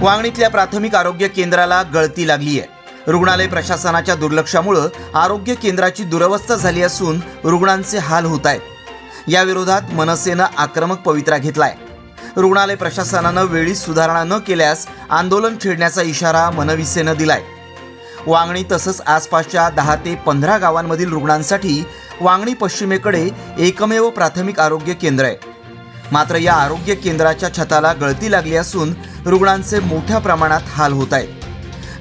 वांगणीतल्या प्राथमिक आरोग्य केंद्राला गळती लागली आहे रुग्णालय प्रशासनाच्या दुर्लक्षामुळं आरोग्य केंद्राची दुरवस्था झाली असून रुग्णांचे हाल होत आहेत याविरोधात मनसेनं आक्रमक पवित्रा घेतलाय. रुग्णालय प्रशासनानं वेळीच सुधारणा न केल्यास आंदोलन छेडण्याचा इशारा मनविसेनं दिलाय. वांगणी तसंच आसपासच्या दहा ते पंधरा गावांमधील रुग्णांसाठी वांगणी पश्चिमेकडे एकमेव प्राथमिक आरोग्य केंद्र आहे. मात्र या आरोग्य केंद्राच्या छताला गळती लागली असून रुग्णांचे मोठ्या प्रमाणात हाल होत आहेत.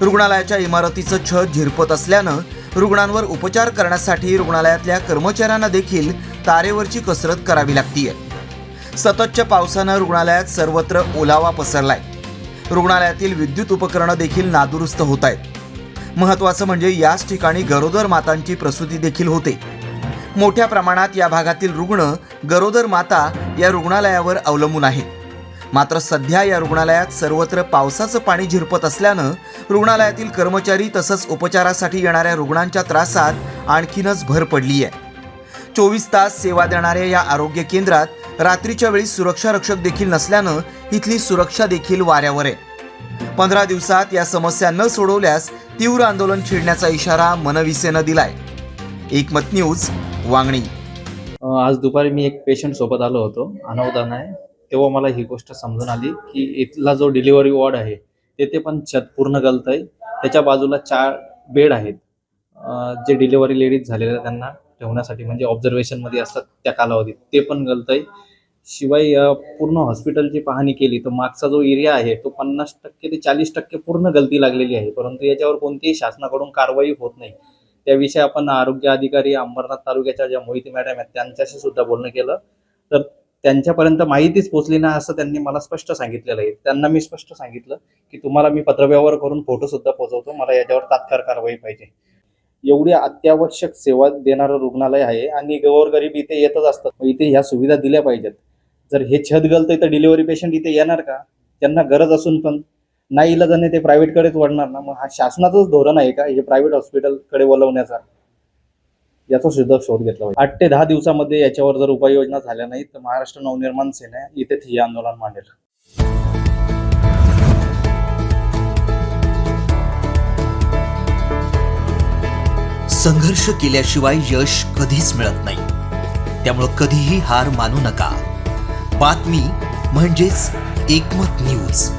रुग्णालयाच्या इमारतीचं छत झिरपत असल्यानं रुग्णांवर उपचार करण्यासाठी रुग्णालयातल्या कर्मचाऱ्यांना देखील तारेवरची कसरत करावी लागतीय. सततच्या पावसानं रुग्णालयात सर्वत्र ओलावा पसरलाय. रुग्णालयातील विद्युत उपकरणं देखील नादुरुस्त होत आहेत. महत्त्वाचं म्हणजे याच ठिकाणी गरोदर मातांची प्रसूती देखील होते. मोठ्या प्रमाणात या भागातील रुग्ण गरोदर माता या रुग्णालयावर अवलंबून आहेत. मात्र सध्या या रुग्णालयात सर्वत्र पावसाचं पाणी झिरपत असल्यानं रुग्णालयातील कर्मचारी तसंच उपचारासाठी येणाऱ्या रुग्णांच्या त्रासात आणखीनच भर पडली आहे. चोवीस तास सेवा देणाऱ्या या आरोग्य केंद्रात रात्रीच्या वेळी सुरक्षा रक्षक देखील नसल्यानं इथली सुरक्षा देखील वाऱ्यावर आहे. पंधरा दिवसात या समस्या न सोडवल्यास तीव्र आंदोलन छेडण्याचा इशारा मनविसेनं दिलाय. एकमत न्यूज वांगणी. आज दुपारी मी एक पेशंट सोबत आलो होतो अनवधान आहे तेव्हा मला ही गोष्ट समजून आली की इथला जो डिलिव्हरी वॉर्ड आहे तेथे पण छत पूर्ण गलत आहे त्याच्या बाजूला चार बेड आहेत. जे डिलिव्हरी लेडीज झालेल्या त्यांना ठेवण्यासाठी म्हणजे ऑब्झर्वेशनमध्ये असतात त्या कालावधीत. ते पण गलत आहे शिवाय पूर्ण हॉस्पिटलची पाहणी केली तर मागचा जो एरिया आहे तो पन्नास टक्के ते चाळीस टक्के पूर्ण गलती लागलेली आहे. परंतु याच्यावर कोणतीही शासनाकडून कारवाई होत नाही. त्याविषयी आपण आरोग्य अधिकारी अंबरनाथ तालुक्याच्या ज्या मोहिती मॅडम आहेत त्यांच्याशी सुद्धा बोलणं केलं. तर त्यांच्यापर्यंत माहितीच पोचली ना असं त्यांनी मला स्पष्ट सांगितलेलं आहे. त्यांना मी स्पष्ट सांगितलं की तुम्हाला मी पत्रव्यवहार करून फोटो सुद्धा पोहोचवतो. मला याच्यावर तात्काळ कारवाई पाहिजे. एवढी अत्यावश्यक सेवा देणारं रुग्णालय आहे आणि गोरगरीब इथे येतच असतात. मग इथे ह्या सुविधा दिल्या पाहिजेत. जर हे छत गलतं तर डिलिव्हरी पेशंट इथे येणार का? त्यांना गरज असून पण. नाही इलाजाने ते प्रायव्हेटकडेच वळणार ना. मग हा शासनाचंच धोरण आहे का? हे प्रायव्हेट हॉस्पिटलकडे वळवण्याचा याचा सुद्धा शोध घेतला पाहिजे. आठ ते दहा दिवसामध्ये याच्यावर जर उपाययोजना झाल्या नाही तर महाराष्ट्र नवनिर्माण सेना इथे हे आंदोलन मांडेल. संघर्ष केल्याशिवाय यश कधीच मिळत नाही. त्यामुळं कधीही हार मानू नका. बातमी म्हणजेच एकमत न्यूज.